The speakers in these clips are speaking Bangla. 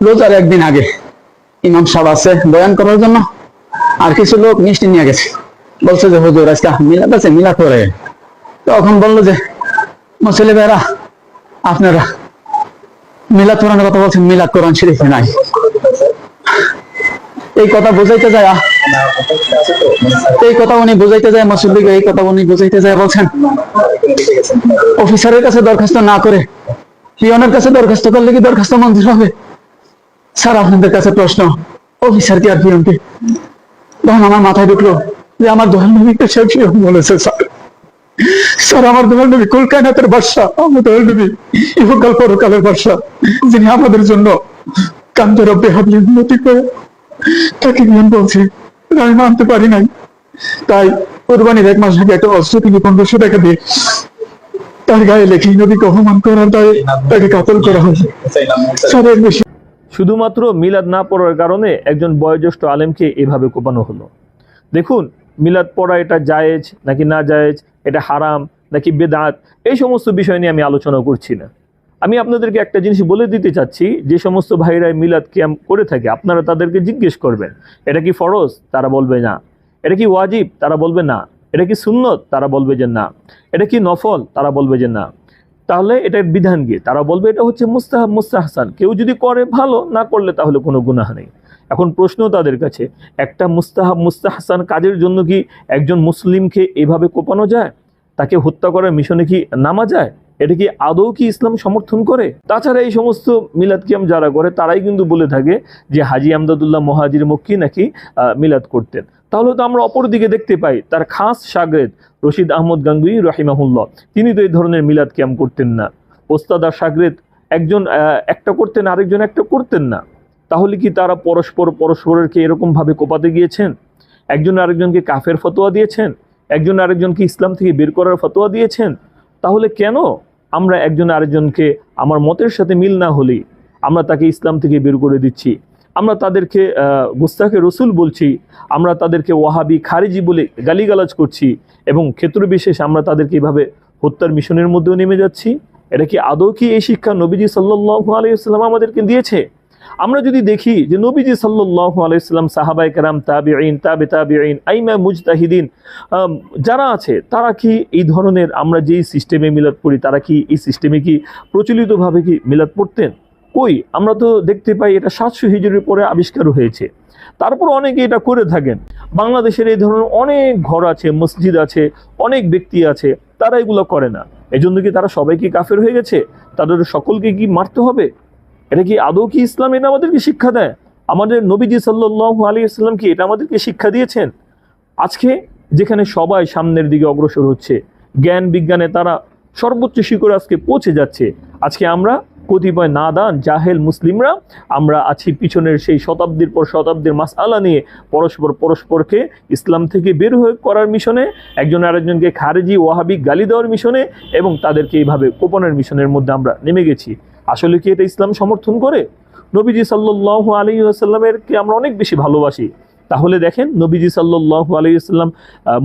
রোজার একদিন আগে ইমাম সাহেব আছে বয়ান করার জন্য, আর কিছু লোক মিষ্টি নিয়ে গেছে। বলছে যে, হুজুর, আজকে মিলাদ আছে, মিলাদ করে তখন বলল যে মুসলি ভাইরা আপনারা মিলাদ কোরআনের কথা বলছেন, মিলাদ কোরআন শরীফে নাই। এই কথা বুঝাইতে যায়, এই কথা উনি বুঝাইতে যায় মুসল্লিকে এই কথা উনি বুঝাইতে যায় বলছেন, অফিসারের কাছে দরখাস্ত না করে, পিয়নের কাছে দরখাস্ত করলে কি দরখাস্ত মঞ্জুর হবে? স্যার আপনাদের কাছে প্রশ্ন। অফিসার কি আর পিয়নকে তখন আমার মাথায় ঢুকলো যে আমার দোহান নবীকে সে পিয়ন বলেছে, স্যার? স্যার, আমার দোহান নবী কুলকায়নাতের বাদশা, আমার দোহান নবী ইহকাল পরকালের যিনি আমাদের জন্য উন্নতি করে তাকে বলছে আমি মানতে পারি নাই। তাই কোরবানির এক মাস আগে একটা অস্ত্র তিনি পনেরোশো টাকা দিয়ে তার গায়ে লেখি নবীকে অপমান করার দায়ে তাকে কাতল করা হয়েছে স্যার, এর বেশি শুধুমাত্র মিলাদ না পড়ার কারণে একজন বয়োজ্যেষ্ঠ আলেমকে এভাবে কোপানো হলো। দেখুন, মিলাদ পড়া এটা জায়েজ নাকি না জায়েজ, এটা হারাম নাকি বেদাত, এই সমস্ত বিষয় নিয়ে আমি আলোচনা করছি না। আমি আপনাদেরকে একটা জিনিস বলে দিতে চাচ্ছি, যে সমস্ত ভাইরা মিলাদ কিয়াম করে থাকে, আপনারা তাদেরকে জিজ্ঞেস করবেন, এটা কি ফরজ? তারা বলবে, না। এটা কি ওয়াজিব? তারা বলবে, না। এটা কি সুন্নত? তারা বলবে যে, না। এটা কি নফল? তারা বলবে যে, না। তাহলে এটার বিধান গিয়ে তারা বলবে এটা হচ্ছে মুস্তাহাব মুস্তাহসান কেউ যদি করে ভালো, না করলে তাহলে কোনো গুনাহ নেই। এখন প্রশ্ন তাদের কাছে, একটা মুস্তাহাব মুস্তাহসান কাজের জন্য কি একজন মুসলিমকে এভাবে কোপানো যায়? তাকে হত্যা করার মিশনে কি নামা যায়? এটা কি আদৌ কি ইসলাম সমর্থন করে? তাছাড়া এই সমস্ত মিলাদ কিয়াম যারা করে, তারাই কিন্তু বলে থাকে যে হাজি আমদাদুল্লাহ মহাজির মক্কি নাকি মিলাদ করতেন। তাহলে তো আমরা অপর দিকে দেখতে পাই, তার খাস সাগরেদ রশিদ আহমদ গাঙ্গুই রহিমাহুল্লাহ, তিনি তো এই ধরনের মিলাদ ক্যাম করতেন না। ওস্তাদ আর সাগরেদ একজন একটা করতেন, আরেকজন একটা করতেন না। তাহলে কি তারা পরস্পর পরস্পরকে এরকমভাবে কোপাতে গিয়েছেন? একজন আরেকজনকে কাফের ফতোয়া দিয়েছেন? একজন আরেকজনকে ইসলাম থেকে বের করার ফতোয়া দিয়েছেন? তাহলে কেন আমরা একজন আরেকজনকে আমার মতের সাথে মিল না হলেই আমরা তাকে ইসলাম থেকে বের করে দিচ্ছি? আমরা তাদেরকে আহ, গুস্তাখে রসুল বলছি আমরা তাদেরকে ওয়াহাবি খারিজি বলে গালিগালাজ করছি এবং ক্ষেত্রবিশেষ আমরা তাদেরকে এভাবে হত্যার মিশনের মধ্যেও নেমে যাচ্ছি? এটা কি আদৌ কি এই শিক্ষা নবীজি সাল্লাহ আলাইসাল্লাম আমাদেরকে দিয়েছে? আমরা যদি দেখি যে নবীজি সাল্লাহ আলাইসাল্লাম সাহাবাই কারাম তাবি আইন তাবে তাবি আইন আইমা মুজতাহিদিন যারা আছে, তারা কি এই ধরনের আমরা যেই সিস্টেমে মিলাদ পড়ি, তারা কি এই সিস্টেমে কি প্রচলিতভাবে কি মিলাদ পড়তেন? কই? আমরা তো দেখতে পাই এটা সাতশো হিজুরের পরে আবিষ্কার হয়েছে। তারপর অনেকে এটা করে থাকেন। বাংলাদেশের এই ধরনের অনেক ঘর আছে, মসজিদ আছে, অনেক ব্যক্তি আছে, তারা এগুলো করে না। এজন্য কি তারা সবাই কি কাফের হয়ে গেছে? তাদের সকলকে কি মারতে হবে? এটা কি আদৌ কি ইসলাম? এটা আমাদেরকে শিক্ষা দেয়। আমাদের নবীজি সাল্লাহ আলী ইসলাম কি এটা আমাদেরকে শিক্ষা দিয়েছেন? আজকে যেখানে সবাই সামনের দিকে অগ্রসর হচ্ছে, জ্ঞান বিজ্ঞানে তারা সর্বোচ্চ শিখরে আজকে পৌঁছে যাচ্ছে। আজকে আমরা কতিপয় নাদান, জাহেল মুসলিমরা আমরা আছি পিছনের সেই শতাব্দীর পর শতাব্দীর মাসআলা নিয়ে পরস্পর পরস্পরকে ইসলাম থেকে বের হয়ে করার মিশনে, একজন আরেকজনকে খারেজি, ওয়াহাবি গালি দেওয়ার মিশনে এবং তাদেরকে এইভাবে কোপনের মিশনের মধ্যে আমরা নেমে গেছি। আসলে কি এটা ইসলাম সমর্থন করে? নবীজি সাল্লাহ আলী আসাল্লামেরকে আমরা অনেক বেশি ভালোবাসি। তাহলে দেখেন, নবীজি সাল্লাহ আলাইসাল্লাম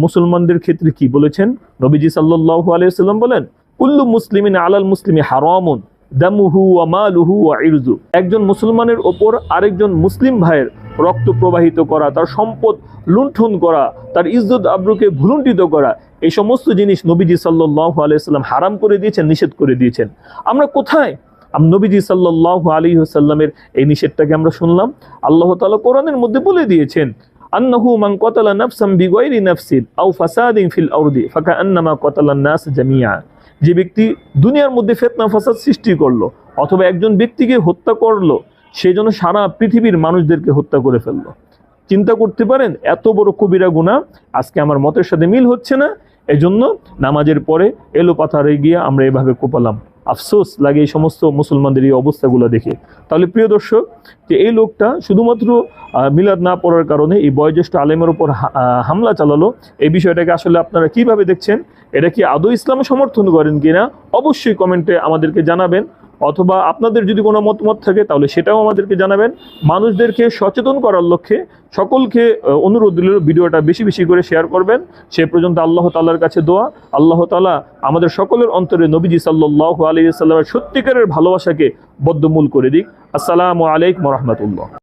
মুসলমানদের ক্ষেত্রে কি বলেছেন? নবীজি সাল্লাহ আলাইসাল্লাম বলেন, কুল্লু মুসলিমিন আলাল মুসলিমি হারামুন, দামুহু ওয়া মালুহু ওয়া ইরজু। একজন মুসলমানের ওপর আরেকজন মুসলিম ভাইয়ের রক্ত প্রবাহিত করা, তার সম্পদ লুণ্ঠন করা, তার ইজ্জত আব্রুকে ভুলুণ্ঠিত করা, এই সমস্ত জিনিস নবীজি সাল্লাহ আলাইসাল্লাম হারাম করে দিয়েছেন, নিষেধ করে দিয়েছেন। আমরা কোথায় নবীজি সাল্লাহ আলী সাল্লামের এই নিষেধটাকে আমরা শুনলাম। আল্লাহ তাআলা কোরআনের মধ্যে বলে দিয়েছেন, আন্নাহু মান কতালা নাফসাম বিগাইরি নাফসিন আও ফাসাদিন ফিল আরদি ফাকান্নামা কতালান নাস জামিয়া যে ব্যক্তি দুনিয়ার মধ্যে ফেতনা ফাসাদ সৃষ্টি করল অথবা একজন ব্যক্তিকে হত্যা করল, সে যেন সারা পৃথিবীর মানুষদেরকে হত্যা করে ফেলল। চিন্তা করতে পারেন, এত বড় কবিরা গুণা আজকে আমার মতের সাথে মিল হচ্ছে না, এজন্য নামাজের পরে এলো পাথারে গিয়ে আমরা এভাবে কোপালাম। আফসোস লাগে এই সমস্ত মুসলমানদের এই অবস্থাগুলো দেখে। তাহলে প্রিয় দর্শক, যে এই লোকটা শুধুমাত্র মিলাদ না পড়ার কারণে এই বয়োজ্যেষ্ঠ আলেমের ওপর হামলা চালালো, এই বিষয়টাকে আসলে আপনারা কীভাবে দেখছেন? এটা কি আদৌ ইসলাম সমর্থন করেন কিনা? অবশ্যই কমেন্টে আমাদেরকে জানাবেন। অথবা আপনাদের যদি কোনো মতামত থাকে, তাহলে সেটাও আমাদেরকে জানাবেন। মানুষদেরকে সচেতন করার লক্ষ্যে সকলকে অনুরোধ দিল ভিডিওটা বেশি বেশি করে শেয়ার করবেন। সে পর্যন্ত আল্লাহ তাল্লার কাছে দোয়া। আল্লাহ তালা আমাদের সকলের অন্তরে নবীজি সাল্লাহ আলিয়া সাল্লামের সত্যিকারের ভালোবাসাকে বদ্ধমূল করে দিক। আসসালামু আলাইকুম রহমতুল্লাহ।